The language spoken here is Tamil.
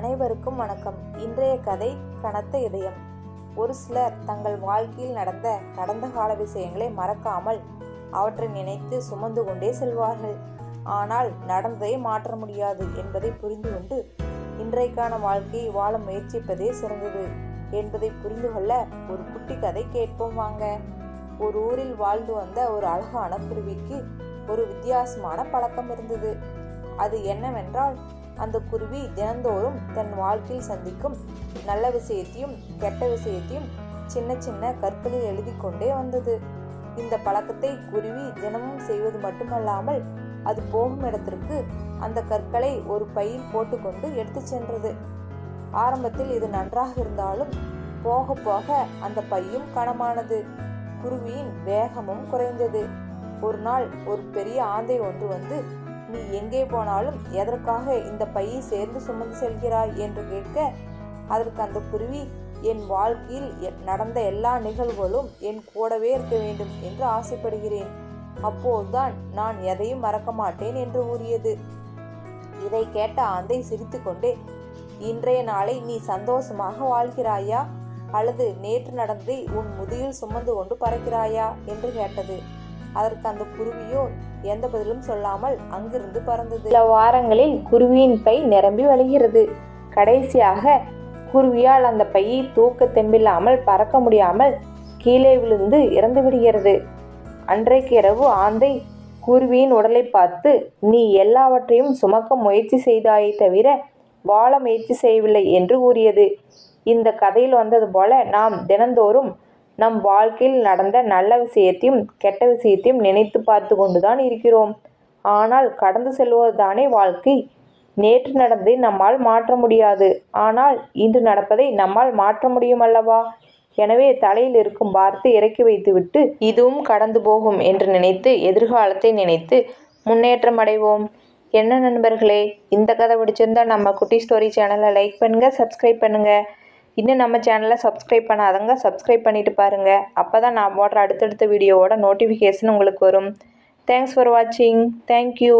அனைவருக்கும் வணக்கம். இன்றைய கதை கனத்த இதயம். ஒரு சிலர் தங்கள் வாழ்க்கையில் நடந்த கடந்த கால விஷயங்களை மறக்காமல் அவற்றை நினைத்து சுமந்து கொண்டே செல்வார்கள். ஆனால் நடந்ததை மாற்ற முடியாது என்பதை புரிந்து கொண்டு இன்றைக்கான வாழ்க்கையை வாழ முயற்சிப்பதே சிறந்தது என்பதை புரிந்து கொள்ள ஒரு குட்டி கதை கேட்போம் வாங்க. ஒரு ஊரில் வாழ்ந்து வந்த ஒரு அழகான குருவிக்கு ஒரு வித்தியாசமான பழக்கம் இருந்தது. அது என்னவென்றால் அந்த குருவி தினந்தோறும் தன் வாழ்க்கையில் சந்திக்கும் நல்ல விஷயத்தையும் கெட்ட விஷயத்தையும் சின்ன சின்ன கற்களில் எழுதி கொண்டே வந்தது. இந்த பழக்கத்தை குருவி தினமும் செய்வது மட்டுமல்லாமல் அது போகும் இடத்திற்கு அந்த கற்களை ஒரு பையில் போட்டுக்கொண்டு எடுத்து சென்றது. ஆரம்பத்தில் இது நன்றாக இருந்தாலும் போக போக அந்த பையும் கனமானது. குருவியின் வேகமும் குறைந்தது. ஒரு நாள் ஒரு பெரிய ஆந்தை ஒன்று வந்து நீ எங்கே போனாலும் எதற்காக இந்த பையை சேர்ந்து சுமந்து செல்கிறாய் என்று கேட்க அதற்கு அந்த குருவி என் வாழ்க்கையில் எ- நடந்த எல்லா நிகழ்வுகளும் என் கூடவே இருக்க வேண்டும் என்று ஆசைப்படுகிறேன். அப்போதுதான் நான் எதையும் மறக்க மாட்டேன் என்று கூறியது. இதை கேட்ட ஆந்தை சிரித்துக்கொண்டே இன்றைய நாளை நீ சந்தோஷமாக வாழ்கிறாயா? அல்லது நேற்று நடந்ததை உன் முதுகில் சுமந்து கொண்டு பறக்கிறாயா? என்று கேட்டது. அதற்கு அந்த குருவியோ எந்த பதிலும் சொல்லாமல் அங்கிருந்து பறந்தது. சில வாரங்களில் குருவியின் பை நிரம்பி வழிகிறது. கடைசியாக குருவியால் அந்த பையை தூக்க தெம்பில்லாமல் பறக்க முடியாமல் கீழே விழுந்து இறந்து விடுகிறது. அன்றைக்கு இரவு ஆந்தை குருவியின் உடலை பார்த்து நீ எல்லாவற்றையும் சுமக்க முயற்சி செய்தாயே தவிர வாழ முயற்சி செய்யவில்லை என்று கூறியது. இந்த கதையில் வந்தது போல நாம் தினந்தோறும் நம் வாழ்க்கையில் நடந்த நல்ல விஷயத்தையும் கெட்ட விஷயத்தையும் நினைத்து பார்த்து கொண்டுதான் இருக்கிறோம். ஆனால் கடந்து செல்வதுதானே வாழ்க்கை? நேற்று நடந்ததை நம்மால் மாற்ற முடியாது. ஆனால் இன்று நடப்பதை நம்மால் மாற்ற முடியும் அல்லவா? எனவே தலையில் இருக்கும் பாரத்தை இறக்கி வைத்துவிட்டு இதுவும் கடந்து போகும் என்று நினைத்து எதிர்காலத்தை நினைத்து முன்னேற்றம் அடைவோம். என்ன நண்பர்களே இந்த கதை பிடிச்சிருந்தா நம்ம குட்டி ஸ்டோரி சேனலை லைக் பண்ணுங்கள் சப்ஸ்கிரைப் பண்ணுங்கள் இன்னும் நம்ம சேனலை சப்ஸ்கிரைப் பண்ணாதவங்க சப்ஸ்கிரைப் பண்ணிட்டு பாருங்கள் அப்போ தான் நான் போடுற அடுத்தடுத்த வீடியோவோட நோட்டிஃபிகேஷன் உங்களுக்கு வரும். தேங்க்ஸ் ஃபார் வாட்சிங் தேங்க்யூ